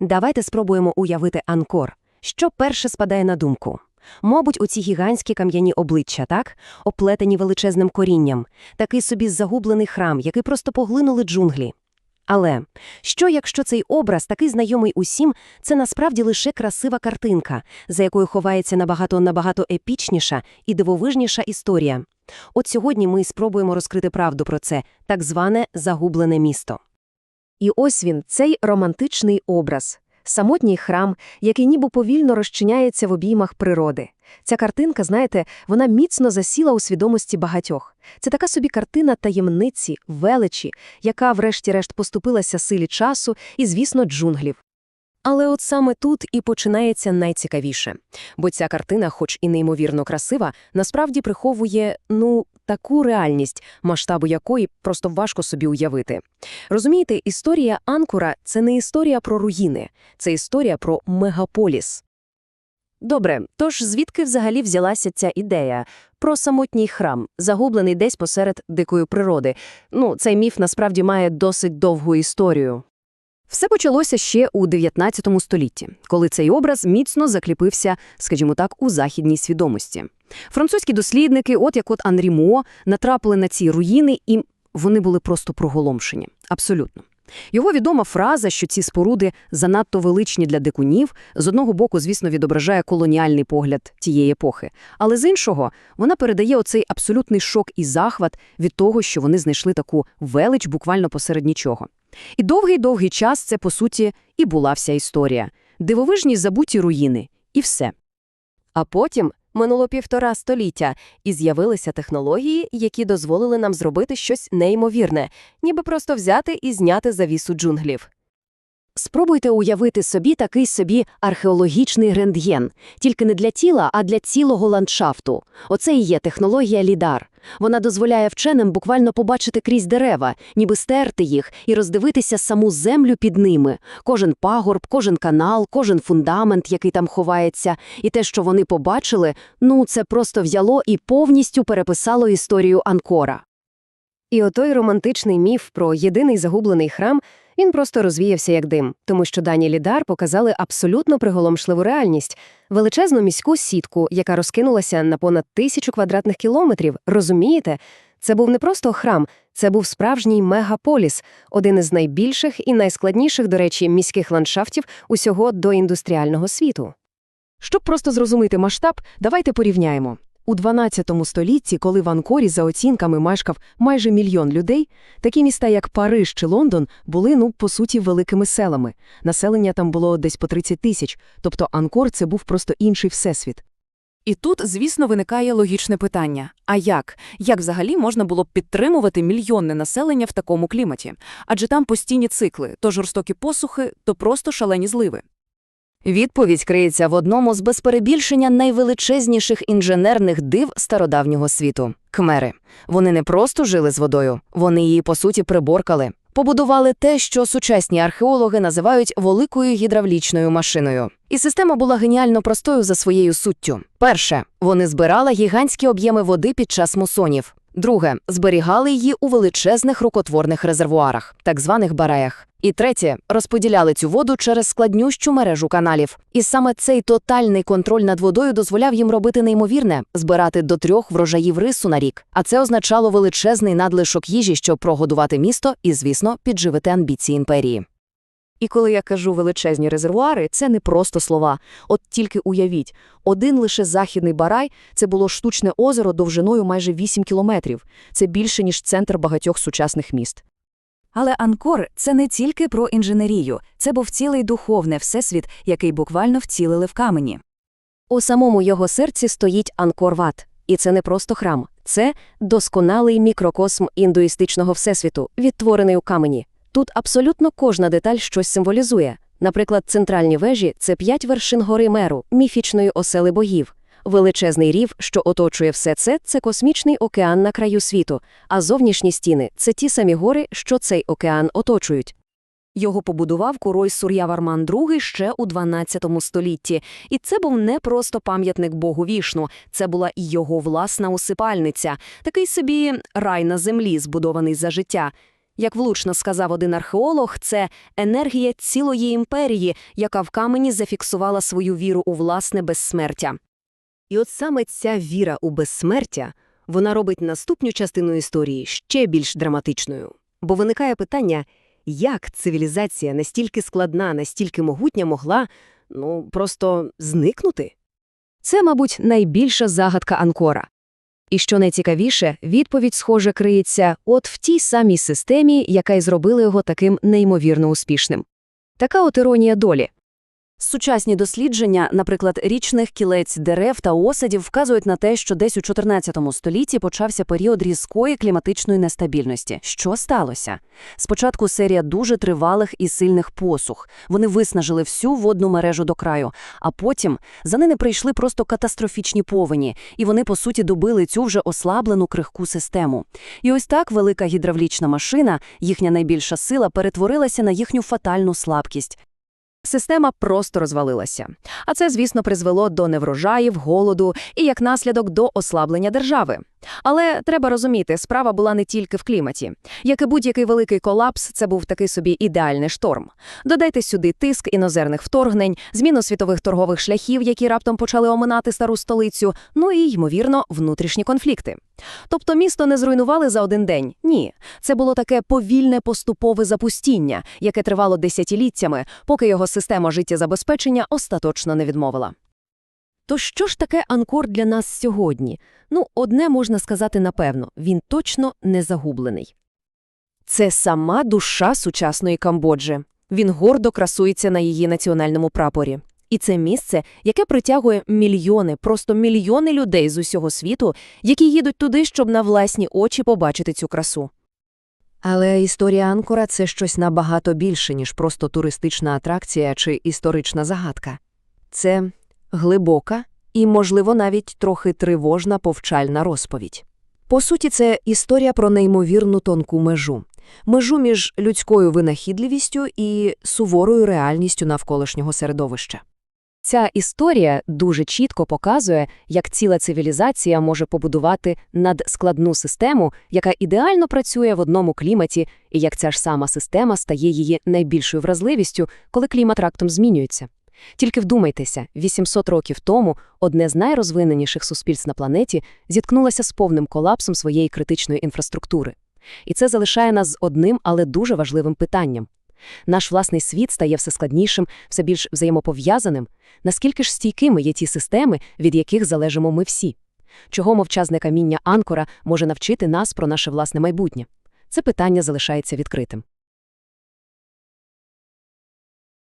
Давайте спробуємо уявити Анкор. Що перше спадає на думку? Мабуть, оці гігантські кам'яні обличчя, так? Оплетені величезним корінням. Такий собі загублений храм, який просто поглинули джунглі. Але що, якщо цей образ, такий знайомий усім, це насправді лише красива картинка, за якою ховається набагато-набагато епічніша і дивовижніша історія? От сьогодні ми спробуємо розкрити правду про це, так зване загублене місто. І ось він, цей романтичний образ. Самотній храм, який ніби повільно розчиняється в обіймах природи. Ця картинка, знаєте, вона міцно засіла у свідомості багатьох. Це така собі картина таємниці, величі, яка врешті-решт поступилася силі часу і, звісно, джунглів. Але от саме тут і починається найцікавіше. Бо ця картина, хоч і неймовірно красива, насправді приховує, ну, таку реальність, масштабу якої просто важко собі уявити. Розумієте, історія Анкура – це не історія про руїни, це історія про мегаполіс. Добре, тож звідки взагалі взялася ця ідея про самотній храм, загублений десь посеред дикої природи? Ну, цей міф насправді має досить довгу історію. Все почалося ще у 19 столітті, коли цей образ міцно закліпився, скажімо так, у західній свідомості. Французькі дослідники, от як от Анрі Мо, натрапили на ці руїни, і вони були просто проголомшені. Абсолютно. Його відома фраза, що ці споруди занадто величні для дикунів, з одного боку, звісно, відображає колоніальний погляд тієї епохи, але з іншого вона передає оцей абсолютний шок і захват від того, що вони знайшли таку велич буквально посеред нічого. І довгий-довгий час це, по суті, і була вся історія. Дивовижні забуті руїни. І все. А потім минуло півтора століття, і з'явилися технології, які дозволили нам зробити щось неймовірне, ніби просто взяти і зняти завісу джунглів. Спробуйте уявити собі такий собі археологічний рентген, тільки не для тіла, а для цілого ландшафту. Оце і є технологія лідар. Вона дозволяє вченим буквально побачити крізь дерева, ніби стерти їх і роздивитися саму землю під ними, кожен пагорб, кожен канал, кожен фундамент, який там ховається, і те, що вони побачили, ну це просто взяло і повністю переписало історію Анкора. І отой романтичний міф про єдиний загублений храм він просто розвіявся як дим, тому що дані Лідар показали абсолютно приголомшливу реальність, величезну міську сітку, яка розкинулася на понад тисячу квадратних кілометрів. Розумієте? Це був не просто храм, це був справжній мегаполіс, один із найбільших і найскладніших, до речі, міських ландшафтів усього доіндустріального світу. Щоб просто зрозуміти масштаб, давайте порівняємо. У 12 столітті, коли в Анкорі за оцінками мешкав майже мільйон людей, такі міста, як Париж чи Лондон, були, ну, по суті, великими селами. Населення там було десь по 30 тисяч, тобто Анкор це був просто інший всесвіт. І тут, звісно, виникає логічне питання: а як? Як взагалі можна було б підтримувати мільйонне населення в такому кліматі? Адже там постійні цикли то жорстокі посухи, то просто шалені зливи. Відповідь криється в одному з без перебільшення найвеличезніших інженерних див стародавнього світу кмери. Вони не просто жили з водою, вони її, по суті, приборкали. Побудували те, що сучасні археологи називають великою гідравлічною машиною. І система була геніально простою за своєю суттю. Перше, вони збирали гігантські об'єми води під час мусонів. Друге, зберігали її у величезних рукотворних резервуарах, так званих бараях. І третє, розподіляли цю воду через складнющу мережу каналів. І саме цей тотальний контроль над водою дозволяв їм робити неймовірне збирати до трьох врожаїв рису на рік. А це означало величезний надлишок їжі, щоб прогодувати місто і, звісно, підживити амбіції імперії. І коли я кажу величезні резервуари, це не просто слова. От тільки уявіть, один лише західний барай це було штучне озеро довжиною майже 8 кілометрів. Це більше, ніж центр багатьох сучасних міст. Але Анкор це не тільки про інженерію, це був цілий духовний всесвіт, який буквально вцілили в камені. У самому його серці стоїть Анкор-Ват. І це не просто храм, це досконалий мікрокосм індуїстичного всесвіту, відтворений у камені. Тут абсолютно кожна деталь щось символізує. Наприклад, центральні вежі це п'ять вершин гори меру, міфічної осели богів. Величезний рів, що оточує все це, це космічний океан на краю світу, а зовнішні стіни це ті самі гори, що цей океан оточують. Його побудував король Сур'яварман II ще у 12 столітті, і це був не просто пам'ятник богу вішну, це була і його власна усипальниця, такий собі рай на землі, збудований за життя. Як влучно сказав один археолог, це енергія цілої імперії, яка в камені зафіксувала свою віру у власне безсмертя. І от саме ця віра у безсмертя, вона робить наступну частину історії ще більш драматичною. Бо виникає питання, як цивілізація настільки складна, настільки могутня могла, ну, просто зникнути? Це, мабуть, найбільша загадка Анкора. І що найцікавіше, відповідь, схоже, криється от в тій самій системі, яка й зробила його таким неймовірно успішним. Така от іронія долі. Сучасні дослідження, наприклад, річних кілець дерев та осадів, вказують на те, що десь у 14 столітті почався період різкої кліматичної нестабільності. Що сталося? Спочатку серія дуже тривалих і сильних посух. Вони виснажили всю водну мережу до краю, а потім за ними прийшли просто катастрофічні повені, і вони, по суті, добили цю вже ослаблену крихку систему. І ось так велика гідравлічна машина, їхня найбільша сила, перетворилася на їхню фатальну слабкість. Система просто розвалилася. А це, звісно, призвело до неврожаїв, голоду і, як наслідок, до ослаблення держави. Але треба розуміти, справа була не тільки в кліматі. Як і будь-який великий колапс, це був такий собі ідеальний шторм. Додайте сюди тиск іноземних вторгнень, зміну світових торгових шляхів, які раптом почали оминати стару столицю, ну і, ймовірно, внутрішні конфлікти. Тобто місто не зруйнували за один день. Ні. Це було таке повільне поступове запустіння, яке тривало десятиліттями, поки його система життєзабезпечення остаточно не відмовила. То що ж таке Анкор для нас сьогодні? Ну, одне можна сказати напевно, він точно не загублений. Це сама душа сучасної Камбоджі. Він гордо красується на її національному прапорі. І це місце, яке притягує мільйони, просто мільйони людей з усього світу, які їдуть туди, щоб на власні очі побачити цю красу. Але історія Анкора – це щось набагато більше, ніж просто туристична атракція чи історична загадка. Це глибока і, можливо, навіть трохи тривожна повчальна розповідь. По суті, це історія про неймовірну тонку межу. Межу між людською винахідливістю і суворою реальністю навколишнього середовища. Ця історія дуже чітко показує, як ціла цивілізація може побудувати надскладну систему, яка ідеально працює в одному кліматі, і як ця ж сама система стає її найбільшою вразливістю, коли клімат раптом змінюється. Тільки вдумайтеся, 800 років тому одне з найрозвиненіших суспільств на планеті зіткнулося з повним колапсом своєї критичної інфраструктури. І це залишає нас з одним, але дуже важливим питанням. Наш власний світ стає все складнішим, все більш взаємопов'язаним. Наскільки ж стійкими є ті системи, від яких залежимо ми всі? Чого мовчазне каміння Анкора може навчити нас про наше власне майбутнє? Це питання залишається відкритим.